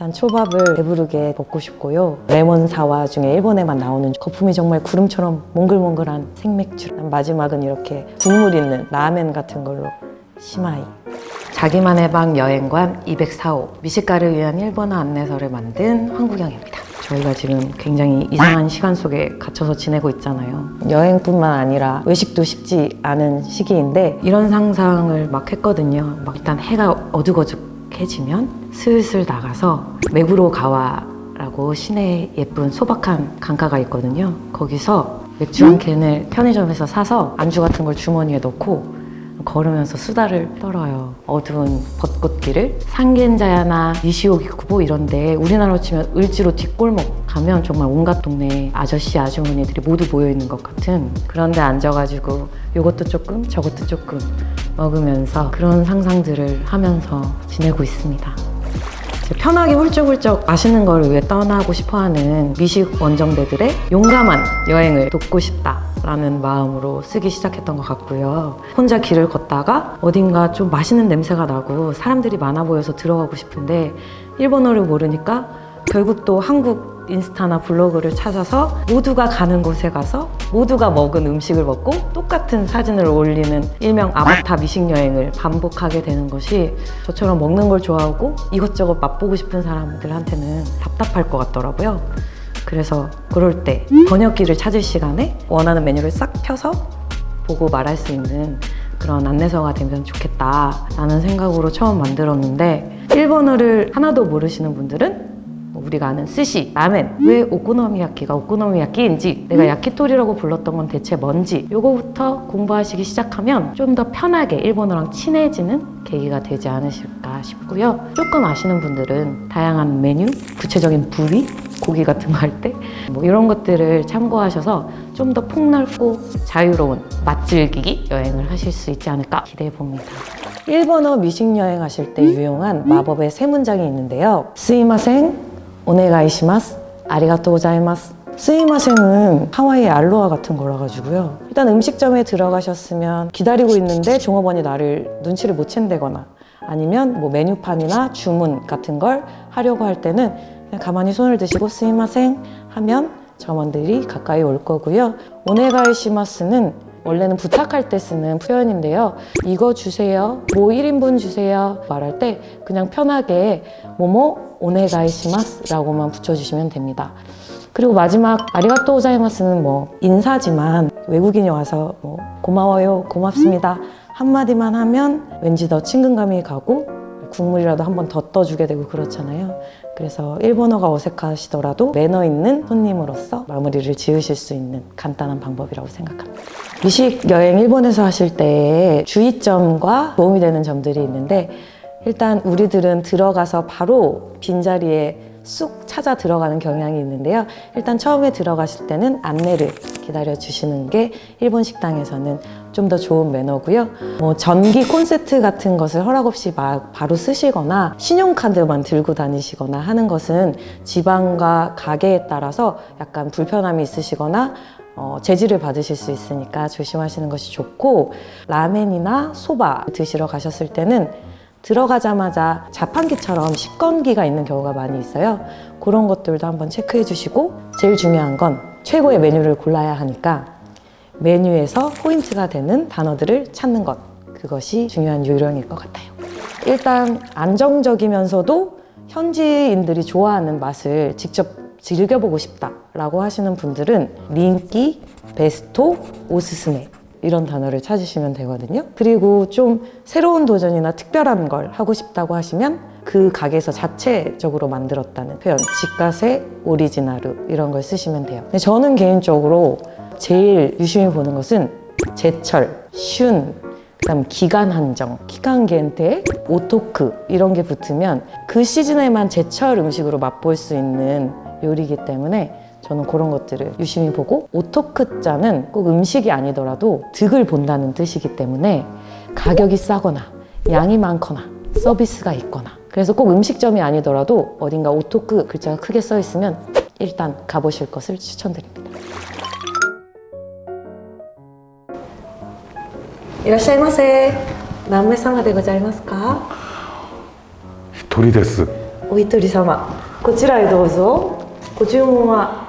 일단 초밥을 배부르게 먹고 싶고요. 레몬 사와 중에 일본에만 나오는 거품이 정말 구름처럼 몽글몽글한 생맥주. 마지막은 이렇게 국물 있는 라멘 같은 걸로 시마이. 자기만의 방 여행관 204호 미식가를 위한 일본어 안내서를 만든 황구경입니다. 저희가 지금 굉장히 이상한 시간 속에 갇혀서 지내고 있잖아요. 여행뿐만 아니라 외식도 쉽지 않은 시기인데 이런 상상을 막 했거든요. 막 일단 해가 어둑어둑 해지면 슬슬 나가서 메구로 가와라고 시내에 예쁜 소박한 강가가 있거든요. 거기서 맥주 한 캔을 편의점에서 사서 안주 같은 걸 주머니에 넣고 걸으면서 수다를 떨어요. 어두운 벚꽃길을 상겐자야나 니시오기쿠보 이런 데 우리나라로 치면 을지로 뒷골목 가면 정말 온갖 동네 아저씨 아주머니들이 모두 모여 있는 것 같은 그런 데 앉아가지고 요것도 조금 저것도 조금 먹으면서 그런 상상들을 하면서 지내고 있습니다. 편하게 훌쩍훌쩍 맛있는 걸 위해 떠나고 싶어하는 미식 원정대들의 용감한 여행을 돕고 싶다라는 마음으로 쓰기 시작했던 것 같고요. 혼자 길을 걷다가 어딘가 좀 맛있는 냄새가 나고 사람들이 많아 보여서 들어가고 싶은데 일본어를 모르니까 결국 또 한국 인스타나 블로그를 찾아서 모두가 가는 곳에 가서 모두가 먹은 음식을 먹고 똑같은 사진을 올리는 일명 아바타 미식 여행을 반복하게 되는 것이 저처럼 먹는 걸 좋아하고 이것저것 맛보고 싶은 사람들한테는 답답할 것 같더라고요. 그래서 그럴 때 번역기를 찾을 시간에 원하는 메뉴를 싹 펴서 보고 말할 수 있는 그런 안내서가 되면 좋겠다라는 생각으로 처음 만들었는데 일본어를 하나도 모르시는 분들은 뭐 우리가 아는 스시, 라멘 왜 오코노미야키가 오코노미야키인지 내가 야키토리라고 불렀던 건 대체 뭔지 요거부터 공부하시기 시작하면 좀 더 편하게 일본어랑 친해지는 계기가 되지 않으실까 싶고요 조금 아시는 분들은 다양한 메뉴, 구체적인 부위, 고기 같은 거 할 때 뭐 이런 것들을 참고하셔서 좀 더 폭넓고 자유로운 맛즐기기 여행을 하실 수 있지 않을까 기대해 봅니다. 일본어 미식 여행 하실 때 유용한 마법의 세 문장이 있는데요. 스이마생, 오네가이시마스, 아리가또 고자이마스. 스이마생은 하와이의 알로하 같은 거라 가지고요. 일단 음식점에 들어가셨으면 기다리고 있는데 종업원이 나를 눈치를 못 챈다거나 아니면 뭐 메뉴판이나 주문 같은 걸 하려고 할 때는 그냥 가만히 손을 드시고 스이마생 하면 점원들이 가까이 올 거고요. 오네가이시마스는 원래는 부탁할 때 쓰는 표현인데요. 이거 주세요. 뭐 1인분 주세요. 말할 때 그냥 편하게 뭐뭐 오네가이시마스라고만 붙여주시면 됩니다. 그리고 마지막 아리가또 고자이마스는 뭐 인사지만 외국인이 와서 뭐 고마워요, 고맙습니다 한마디만 하면 왠지 더 친근감이 가고 국물이라도 한 번 더 떠주게 되고 그렇잖아요. 그래서 일본어가 어색하시더라도 매너 있는 손님으로서 마무리를 지으실 수 있는 간단한 방법이라고 생각합니다. 미식 여행 일본에서 하실 때 주의점과 도움이 되는 점들이 있는데 일단 우리들은 들어가서 바로 빈자리에 쑥 찾아 들어가는 경향이 있는데요. 일단 처음에 들어가실 때는 안내를 기다려 주시는 게 일본 식당에서는 좀 더 좋은 매너고요. 뭐 전기 콘센트 같은 것을 허락 없이 막 바로 쓰시거나 신용카드만 들고 다니시거나 하는 것은 지방과 가게에 따라서 약간 불편함이 있으시거나 어, 제지를 받으실 수 있으니까 조심하시는 것이 좋고 라멘이나 소바 드시러 가셨을 때는 들어가자마자 자판기처럼 식건기가 있는 경우가 많이 있어요. 그런 것들도 한번 체크해 주시고 제일 중요한 건 최고의 메뉴를 골라야 하니까 메뉴에서 포인트가 되는 단어들을 찾는 것. 그것이 중요한 요령일 것 같아요. 일단 안정적이면서도 현지인들이 좋아하는 맛을 직접 즐겨보고 싶다라고 하시는 분들은 린기, 베스토, 오스스메 이런 단어를 찾으시면 되거든요. 그리고 좀 새로운 도전이나 특별한 걸 하고 싶다고 하시면 그 가게에서 자체적으로 만들었다는 표현 집가세 오리지나르 이런 걸 쓰시면 돼요. 저는 개인적으로 제일 유심히 보는 것은 제철, 슌, 그다음 기간 한정, 기간 겐테, 오토크 이런 게 붙으면 그 시즌에만 제철 음식으로 맛볼 수 있는 요리이기 때문에 저는 그런 것들을 유심히 보고 오토크자는 꼭 음식이 아니더라도 득을 본다는 뜻이기 때문에 가격이 싸거나 양이 많거나 서비스가 있거나 그래서 꼭 음식점이 아니더라도 어딘가 오토크 글자가 크게 써 있으면 일단 가보실 것을 추천드립니다. いらっしゃいませ。何名様でございますか。一人です お一人様こちらへどうぞご注文は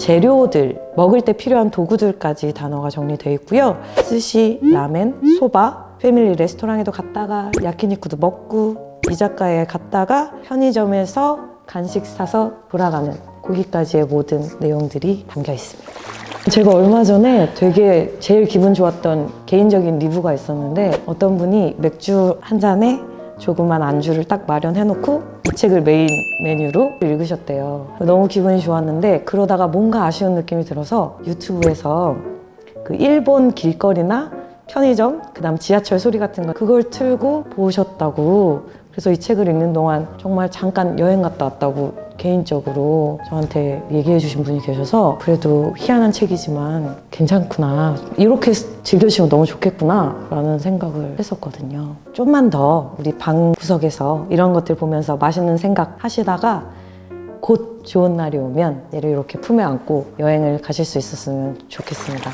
재료들 먹을 때 필요한 도구들까지 단어가 정리되어 있고요. 스시, 라멘, 소바 패밀리 레스토랑에도 갔다가 야키니쿠도 먹고 이자카야에 갔다가 편의점에서 간식 사서 돌아가는 거기까지의 모든 내용들이 담겨 있습니다. 제가 얼마 전에 되게 제일 기분 좋았던 개인적인 리뷰가 있었는데 어떤 분이 맥주 한 잔에 조그만 안주를 딱 마련해놓고 이 책을 메인 메뉴로 읽으셨대요. 너무 기분이 좋았는데 그러다가 뭔가 아쉬운 느낌이 들어서 유튜브에서 그 일본 길거리나 편의점, 그 다음 지하철 소리 같은 거 그걸 틀고 보셨다고. 그래서 이 책을 읽는 동안 정말 잠깐 여행 갔다 왔다고 개인적으로 저한테 얘기해 주신 분이 계셔서 그래도 희한한 책이지만 괜찮구나. 이렇게 즐겨주시면 너무 좋겠구나. 라는 생각을 했었거든요. 좀만 더 우리 방 구석에서 이런 것들 보면서 맛있는 생각 하시다가 곧 좋은 날이 오면 얘를 이렇게 품에 안고 여행을 가실 수 있었으면 좋겠습니다.